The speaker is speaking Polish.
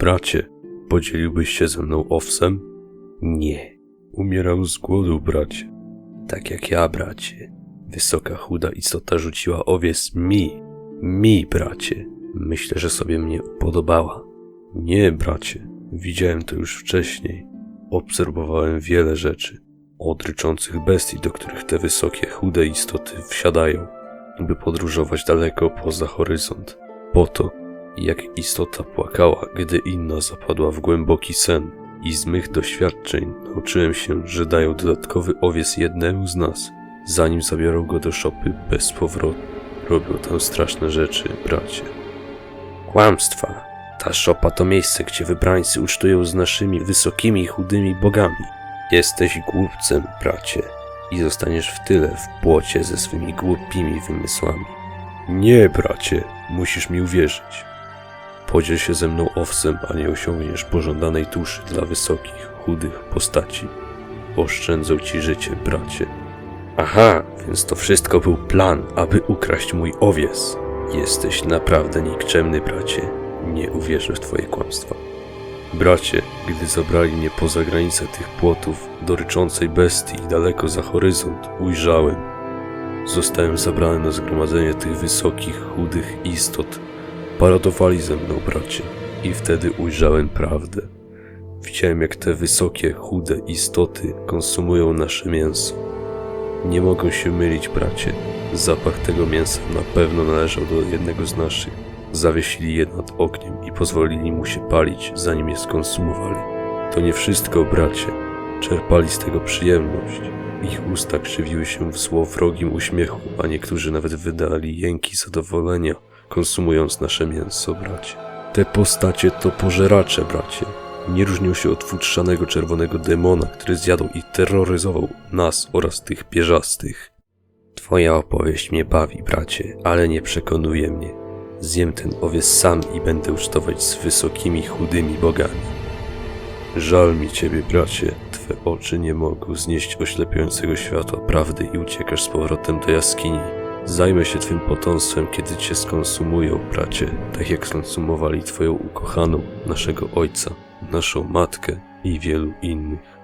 Bracie, podzieliłbyś się ze mną owsem? Nie. Umierał z głodu, bracie. Tak jak ja, bracie. Wysoka, chuda istota rzuciła owiec mi. Mi, bracie. Myślę, że sobie mnie upodobała. Nie, bracie. Widziałem to już wcześniej. Obserwowałem wiele rzeczy. Od ryczących bestii, do których te wysokie, chude istoty wsiadają, by podróżować daleko poza horyzont. Po to, jak istota płakała, gdy inna zapadła w głęboki sen. I z mych doświadczeń nauczyłem się, że dają dodatkowy owiec jednemu z nas, zanim zabiorą go do szopy bez powrotu. Robią tam straszne rzeczy, bracie. Kłamstwa. Ta szopa to miejsce, gdzie wybrańcy ucztują z naszymi wysokimi, chudymi bogami. Jesteś głupcem, bracie, i zostaniesz w tyle w płocie ze swymi głupimi wymysłami. Nie, bracie, musisz mi uwierzyć. Podziel się ze mną owsem, a nie osiągniesz pożądanej duszy dla wysokich, chudych postaci. Oszczędzą ci życie, bracie. Aha, więc to wszystko był plan, aby ukraść mój owiec. Jesteś naprawdę nikczemny, bracie. Nie uwierzę w twoje kłamstwa. Bracie, gdy zabrali mnie poza granice tych płotów, do ryczącej bestii daleko za horyzont, ujrzałem. Zostałem zabrany na zgromadzenie tych wysokich, chudych istot. Paradowali ze mną, bracie, i wtedy ujrzałem prawdę. Widziałem, jak te wysokie, chude istoty konsumują nasze mięso. Nie mogą się mylić, bracie. Zapach tego mięsa na pewno należał do jednego z naszych. Zawiesili je nad ogniem i pozwolili mu się palić, zanim je skonsumowali. To nie wszystko, bracie. Czerpali z tego przyjemność. Ich usta krzywiły się w złowrogim uśmiechu, a niektórzy nawet wydali jęki zadowolenia, konsumując nasze mięso, bracie. Te postacie to pożeracze, bracie. Nie różnią się od futrzanego czerwonego demona, który zjadł i terroryzował nas oraz tych pierzastych. Twoja opowieść mnie bawi, bracie, ale nie przekonuje mnie. Zjem ten owiec sam i będę ucztować z wysokimi, chudymi bogami. Żal mi ciebie, bracie. Twe oczy nie mogą znieść oślepiającego światła prawdy i uciekasz z powrotem do jaskini. Zajmę się twym potomstwem, kiedy cię skonsumują, bracie, tak jak skonsumowali twoją ukochaną, naszego ojca, naszą matkę i wielu innych.